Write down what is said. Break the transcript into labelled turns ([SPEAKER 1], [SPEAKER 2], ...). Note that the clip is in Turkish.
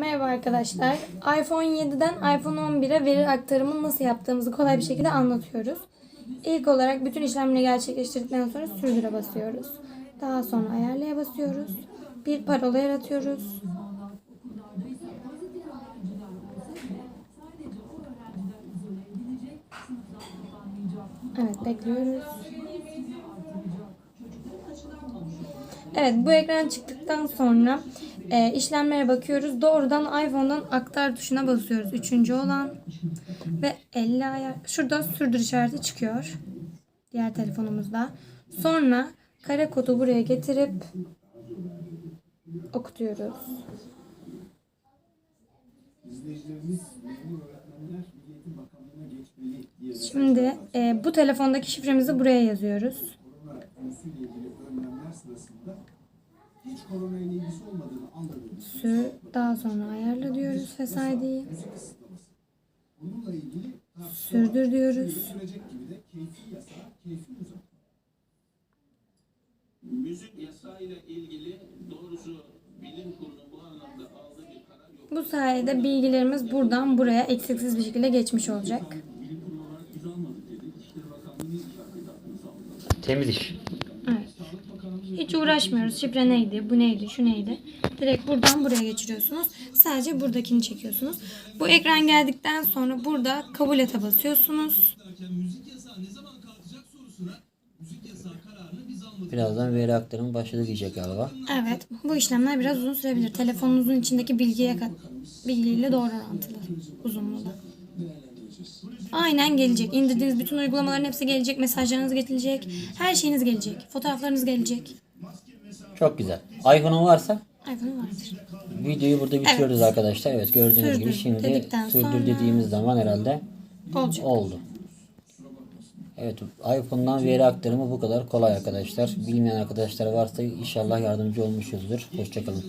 [SPEAKER 1] Merhaba arkadaşlar. iPhone 7'den iPhone 11'e veri aktarımını nasıl yaptığımızı kolay bir şekilde anlatıyoruz. İlk olarak bütün işlemleri gerçekleştirdikten sonra sürdüre basıyoruz. Daha sonra ayarlaya basıyoruz. Bir parola yaratıyoruz. Evet bekliyoruz. Evet bu ekran çıktıktan sonra e, işlemlere bakıyoruz. Doğrudan iPhone'dan aktar tuşuna basıyoruz. Üçüncü olan ve 50 ayar. Şurada sürdür işareti çıkıyor. Diğer telefonumuzda. Sonra kare kodu buraya getirip okutuyoruz. Şimdi e, bu telefondaki şifremizi buraya yazıyoruz.
[SPEAKER 2] Önlemler sırasında hiç korona ile ilgisi olmadığını anladığımız
[SPEAKER 1] Sür, daha sonra ayarla diyoruz Face ID'yi.
[SPEAKER 2] müzik kısıtlaması. Bununla ilgili
[SPEAKER 1] Sürdür diyoruz.
[SPEAKER 2] sürecek gibi de keyfi yasa, keyfi uzatma.
[SPEAKER 3] Müzik yasayla ilgili doğrusu bilim kurulu bu anlamda aldığı bir karar yok.
[SPEAKER 1] Bu sayede bilgilerimiz buradan buraya eksiksiz bir şekilde geçmiş olacak.
[SPEAKER 4] Temiz iş.
[SPEAKER 1] Hiç uğraşmıyoruz. Şifre neydi, bu neydi, şu neydi. Direkt buradan buraya geçiriyorsunuz. Sadece buradakini çekiyorsunuz. Bu ekran geldikten sonra burada kabul ete basıyorsunuz.
[SPEAKER 4] Birazdan veri aktarımı başladı diyecek galiba.
[SPEAKER 1] Evet, bu işlemler biraz uzun sürebilir. Telefonunuzun içindeki bilgiye kat, bilgiyle doğru orantılı uzunluğu da. Aynen gelecek. İndirdiğiniz bütün uygulamaların hepsi gelecek. Mesajlarınız gelecek. Her şeyiniz gelecek. Fotoğraflarınız gelecek.
[SPEAKER 4] Çok güzel. iPhone'un varsa
[SPEAKER 1] iPhone vardır.
[SPEAKER 4] videoyu burada bitiriyoruz arkadaşlar. Evet gördüğünüz
[SPEAKER 1] Sürdür
[SPEAKER 4] gibi şimdi
[SPEAKER 1] dedikten
[SPEAKER 4] sürdür
[SPEAKER 1] sonra-
[SPEAKER 4] dediğimiz zaman herhalde
[SPEAKER 1] Olacak.
[SPEAKER 4] oldu. Evet iPhone'dan veri aktarımı bu kadar kolay arkadaşlar. Bilmeyen arkadaşlar varsa inşallah yardımcı olmuşuzdur. Hoşçakalın.